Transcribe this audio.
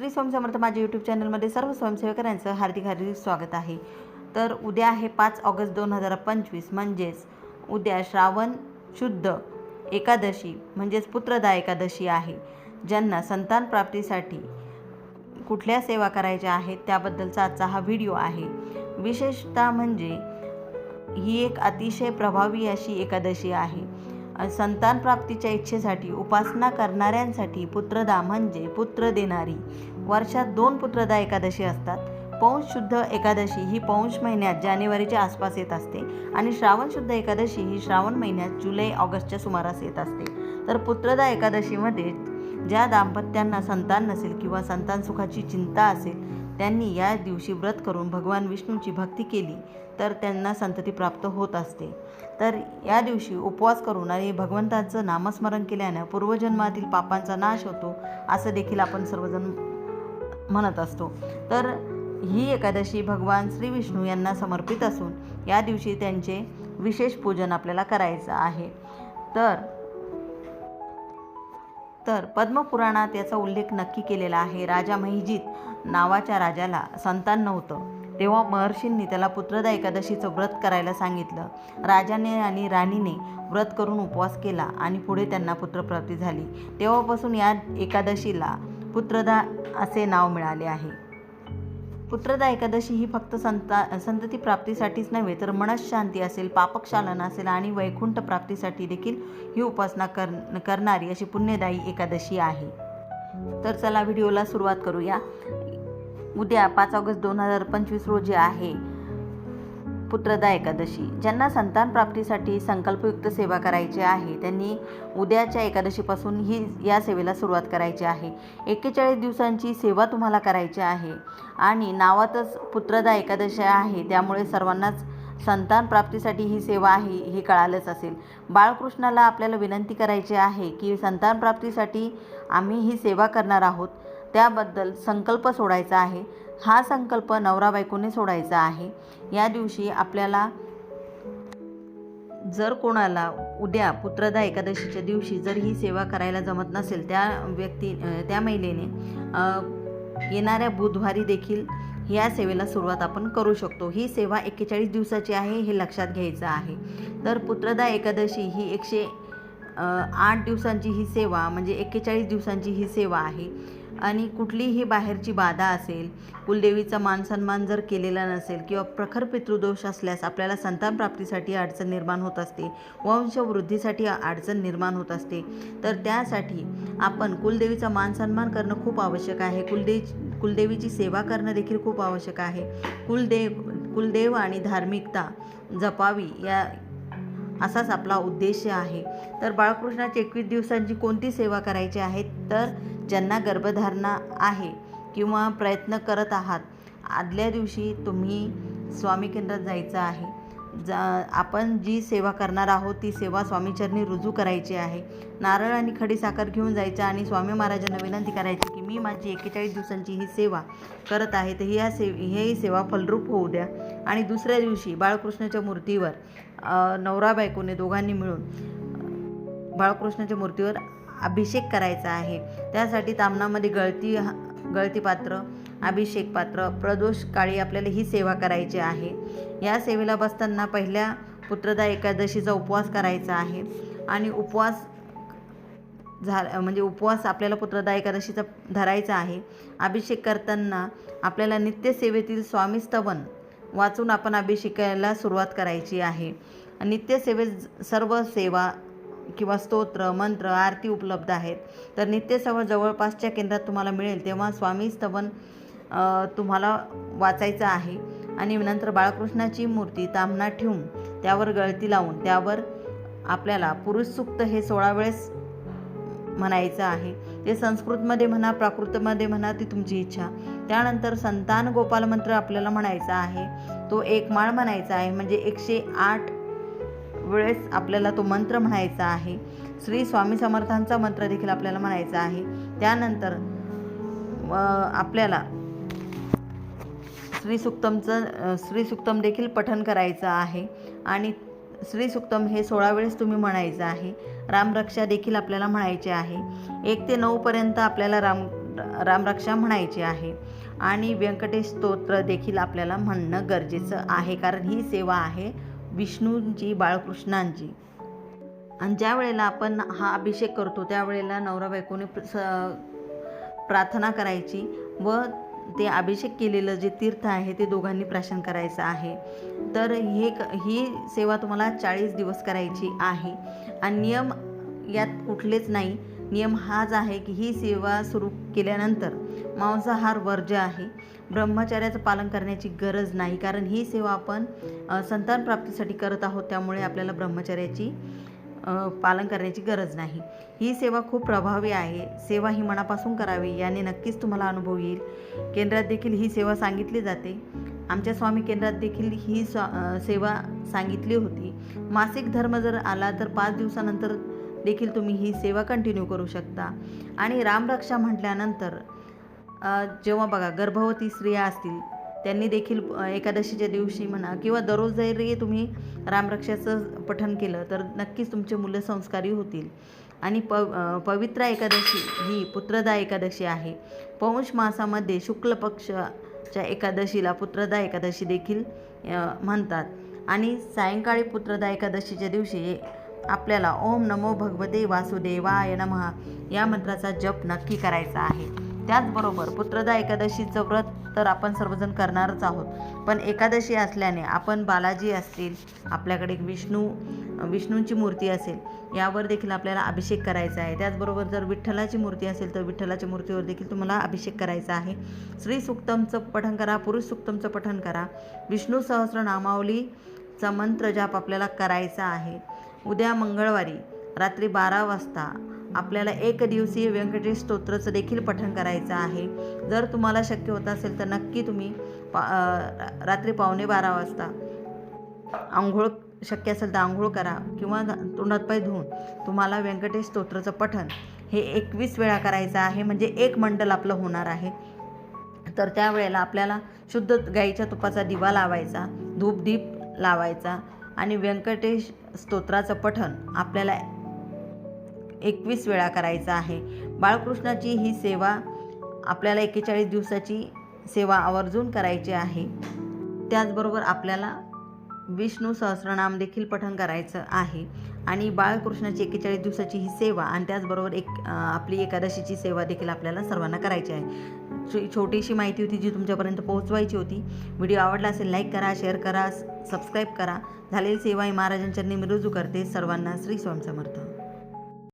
श्री स्वामी समर्थ माझ्या यूट्यूब चॅनलमध्ये सर्व स्वयंसेवकांचं हार्दिक हार्दिक स्वागत आहे. तर उद्या आहे पाच ऑगस्ट दोन हजार पंचवीस म्हणजेच उद्या श्रावण शुद्ध एकादशी म्हणजेच पुत्रदा एकादशी आहे. ज्यांना संतान प्राप्तीसाठी कुठल्या सेवा करायच्या आहेत त्याबद्दलचा आजचा हा व्हिडिओ आहे. विशेषतः म्हणजे ही एक अतिशय प्रभावी अशी एकादशी आहे. संतान प्राप्तीच्या इच्छेसाठी उपासना करणाऱ्यांसाठी पुत्रदा म्हणजे पुत्र देणारी. वर्षात दोन पुत्रदा एकादशी असतात. पौंश शुद्ध एकादशी ही पौंश महिन्यात जानेवारीच्या आसपास येत असते आणि श्रावण शुद्ध एकादशी ही श्रावण महिन्यात जुलै ऑगस्टच्या सुमारास येत असते. तर पुत्रदा एकादशीमध्ये ज्या दाम्पत्यांना संतान नसेल किंवा संतान सुखाची चिंता असेल त्यांनी या दिवशी व्रत करून भगवान विष्णूची भक्ती केली तर त्यांना संतती प्राप्त होत असते. तर या दिवशी उपवास करून आणि भगवंताचं नामस्मरण केल्यानं पूर्वजन्मातील पापांचा नाश होतो असं देखील आपण सर्वजण म्हणत असतो. तर ही एकादशी भगवान श्री विष्णू यांना समर्पित असून या दिवशी त्यांचे विशेष पूजन आपल्याला करायचं आहे. तर तर पद्मपुराणात याचा उल्लेख नक्की केलेला आहे. राजा महिजित नावाच्या राजाला संतान नव्हतं. तेव्हा महर्षींनी त्याला पुत्रदा एकादशीचं व्रत करायला सांगितलं. राजाने आणि राणीने व्रत करून उपवास केला आणि पुढे त्यांना पुत्रप्राप्ती झाली. तेव्हापासून या एकादशीला पुत्रदा असे नाव मिळाले आहे. पुत्रदा एकादशी ही फक्त संता संतती प्राप्तीसाठीच नव्हे तर मनशांती असेल पापक्षालन असेल आणि वैकुंठ प्राप्तीसाठी देखील ही उपासना कर करणारी अशी पुण्यदायी एकादशी आहे. तर चला व्हिडिओला सुरुवात करूया. उद्या पाच ऑगस्ट दोन हजार पंचवीस रोजी आहे. पुत्रदा एकादशी. ज्यांना संतान प्राप्तीसाठी संकल्पयुक्त सेवा करायची आहे त्यांनी उद्याच्या एकादशीपासून ही या सेवेला सुरुवात करायची आहे. एक्केचाळीस दिवसांची सेवा तुम्हाला करायची आहे. आणि नावातच पुत्रदा एकादशी आहे त्यामुळे सर्वांनाच संतान प्राप्तीसाठी ही सेवा आहे हे कळालंच असेल. बाळकृष्णाला आपल्याला विनंती करायची आहे की संतान प्राप्तीसाठी आम्ही ही सेवा करणार आहोत. त्याबद्दल संकल्प सोडायचा आहे. हा संकल्प नवरा बायकोने सोडायचा आहे. या दिवशी आपल्याला जर कोणाला उद्या पुत्रदा एकादशीच्या दिवशी जर ही सेवा करायला जमत नसेल त्या व्यक्ती त्या महिलेने येणाऱ्या बुधवारी देखील या सेवेला सुरुवात आपण करू शकतो. ही सेवा एक्केचाळीस दिवसाची आहे हे लक्षात घ्यायचं आहे. तर पुत्रदा एकादशी ही एकशे आठ दिवसांची ही सेवा म्हणजे एक्केचाळीस दिवसांची ही सेवा आहे. आणि कुठलीही बाहेरची बाधा असेल कुलदेवीचा मानसन्मान जर केलेला नसेल किंवा प्रखर पितृदोष असल्यास आपल्याला संतान प्राप्तीसाठी अडचण निर्माण होत असते. वंशवृद्धीसाठी अडचण निर्माण होत असते. तर त्यासाठी आपण कुलदेवीचा मानसन्मान करणं खूप आवश्यक आहे. कुलदेव कुलदेवीची सेवा करणं देखील खूप आवश्यक आहे. कुलदेव कुलदेव आणि धार्मिकता जपावी या असाच आपला उद्देश आहे. तर बाळकृष्णाची एकवीस दिवसांची कोणती सेवा करायची आहे? तर ज्यांना गर्भधारणा आहे किंवा प्रयत्न करत आहात आदल्या दिवशी तुम्ही स्वामी केंद्रात जायचं आहे. जा आपण जी सेवा करणार आहोत ती सेवा स्वामीचरणी रुजू करायची आहे. नारळ आणि खडी साखर घेऊन जायचं आणि स्वामी महाराजांना विनंती करायची की मी माझी एक्केचाळीस दिवसांची ही सेवा करत आहे तर ह्या से ही सेवा फलरूप होऊ द्या. आणि दुसऱ्या दिवशी बाळकृष्णाच्या मूर्तीवर नवरा बायकोने दोघांनी मिळून बाळकृष्णाच्या मूर्तीवर अभिषेक करायचा आहे. त्यासाठी तामणामध्ये गळती गळती पात्र अभिषेक पात्र प्रदोष काळी आपल्याला ही सेवा करायची आहे. या सेवेला बसताना पहिल्या पुत्रदा एकादशीचा उपवास करायचा आहे. आणि उपवास झा म्हणजे उपवास आपल्याला पुत्रदा एकादशीचा धरायचा आहे. अभिषेक करताना आपल्याला नित्यसेवेतील स्वामी स्तवन वाचून आपण अभिषेकाला सुरुवात करायची आहे. नित्यसेवेत सर्व सेवा किंवा स्तोत्र मंत्र आरती उपलब्ध आहेत. तर नित्यसेवा जवळपासच्या केंद्रात तुम्हाला मिळेल तेव्हा स्वामी स्तवन तुम्हाला वाचायचं आहे. आणि नंतर बाळकृष्णाची मूर्ती तामणात ठेवून त्यावर गळती लावून त्यावर आपल्याला पुरुष सुक्त हे सोळा वेळेस म्हणायचं आहे. ते संस्कृतमध्ये म्हणा प्राकृतमध्ये म्हणा ती तुमची इच्छा. त्यानंतर संतान गोपाल मंत्र आपल्याला म्हणायचा आहे. तो एक माळ म्हणायचा आहे. म्हणजे एकशे आठ वेळेस आपल्याला तो मंत्र म्हणायचा आहे. श्री स्वामी समर्थांचा मंत्र देखील आपल्याला म्हणायचा आहे. त्यानंतर आपल्याला श्री सुक्तमचं श्री सुक्तम देखील पठन करायचं आहे. आणि श्री सुक्तम हे सोळा वेळेस तुम्ही म्हणायचं आहे. रामरक्षा देखील आपल्याला म्हणायची आहे. एक ते नऊपर्यंत आपल्याला राम रामरक्षा म्हणायची आहे. आणि व्यंकटेश स्तोत्र देखील आपल्याला म्हणणं गरजेचं आहे. कारण ही सेवा आहे. विष्णूंची बाळकृष्णांची. आणि ज्या वेळेला आपण हा अभिषेक करतो त्यावेळेला नवरा बायकोने प्र- स- प्रार्थना करायची व ते अभिषेक केलेलं जे तीर्थ आहे ते दोघांनी प्राशन करायचं आहे. तर हे क ही सेवा तुम्हाला चाळीस दिवस करायची आहे. आणि नियम यात कुठलेच नाही. नियम हाच आहे की ही सेवा सुरू केल्यानंतर मांसाहार वर्ज्य आहे. ब्रह्मचार्याचं पालन करण्याची गरज नाही कारण ही सेवा आपण संतान प्राप्तीसाठी करत आहोत त्यामुळे आपल्याला ब्रह्मचर्याची पालन करण्याची गरज नाही. ही सेवा खूप प्रभावी आहे. सेवा ही मनापासून करावी याने नक्कीच तुम्हाला अनुभव येईल. केंद्रात देखील ही सेवा सांगितली जाते. आमच्या स्वामी केंद्रात देखील ही स्वा सेवा सांगितली होती. मासिक धर्म जर आला तर पाच दिवसानंतर देखील तुम्ही ही सेवा कंटिन्यू करू शकता. आणि रामरक्षा म्हटल्यानंतर जेव्हा बघा गर्भवती स्त्रिया असतील त्यांनी देखील एकादशीच्या दिवशी म्हणा किंवा दररोज जरी तुम्ही रामरक्षाचं पठण केलं तर नक्कीच तुमचे मुलं संस्कारी होतील. आणि प पवित्रा एकादशी ही पुत्रदा एकादशी आहे. पौष मासामध्ये शुक्ल पक्षच्या एकादशीला पुत्रदा एकादशी देखील म्हणतात. आणि सायंकाळी पुत्रदा एकादशीच्या दिवशी आपल्याला ओम नमो भगवते वासुदेवाय नमः या मंत्राचा जप नक्की करायचा आहे. त्याचबरोबर पुत्रदा एकादशीचं व्रत तर आपण सर्वजण करणारच आहोत. पण एकादशी असल्याने आपण बालाजी असतील आपल्याकडे विष्णू विष्णूंची मूर्ती असेल यावर देखील आपल्याला अभिषेक करायचा आहे. त्याचबरोबर जर विठ्ठलाची मूर्ती असेल तर विठ्ठलाच्या मूर्तीवर देखील तुम्हाला अभिषेक करायचा आहे. श्री सुक्तमचं पठण करा पुरुष सुक्तमचं पठण करा. विष्णू सहस्रनामावलीचा मंत्र जाप आपल्याला करायचा आहे. उद्या मंगळवारी रात्री बारा वाजता आपल्याला एक दिवसीय व्यंकटेश स्तोत्रचं देखील पठण करायचं आहे. जर तुम्हाला शक्य होत असेल तर नक्की तुम्ही पा रात्री पावणे बारा वाजता आंघोळ शक्य असेल तर आंघोळ करा किंवा तोंडात पाय धुवून तुम्हाला व्यंकटेश स्तोत्राचं पठण हे एकवीस वेळा करायचं आहे. म्हणजे एक मंडल आपलं होणार आहे. तर त्यावेळेला आपल्याला शुद्ध गाईच्या तुपाचा दिवा लावायचा धूपदीप लावायचा आणि व्यंकटेश स्तोत्राचं पठण आपल्याला एकवीस वेळा करायचं आहे. बाळकृष्णाची ही सेवा आपल्याला एकेचाळीस दिवसाची सेवा आवर्जून करायची आहे. त्याचबरोबर आपल्याला विष्णू सहस्रनाम देखील पठण करायचं आहे. आणि बाळकृष्णाची एकेचाळीस दिवसाची ही सेवा आणि त्याचबरोबर एक आपली एकादशीची सेवा देखील आपल्याला सर्वांना करायची आहे. छो- छोटीशी माहिती होती जी तुमच्यापर्यंत पोहोचवायची होती. व्हिडिओ आवडला असेल लाईक करा शेअर करा सबस्क्राईब करा. झालेली सेवा ही महाराजांच्या निमरुजू करते. सर्वांना श्री स्वामी समर्थ.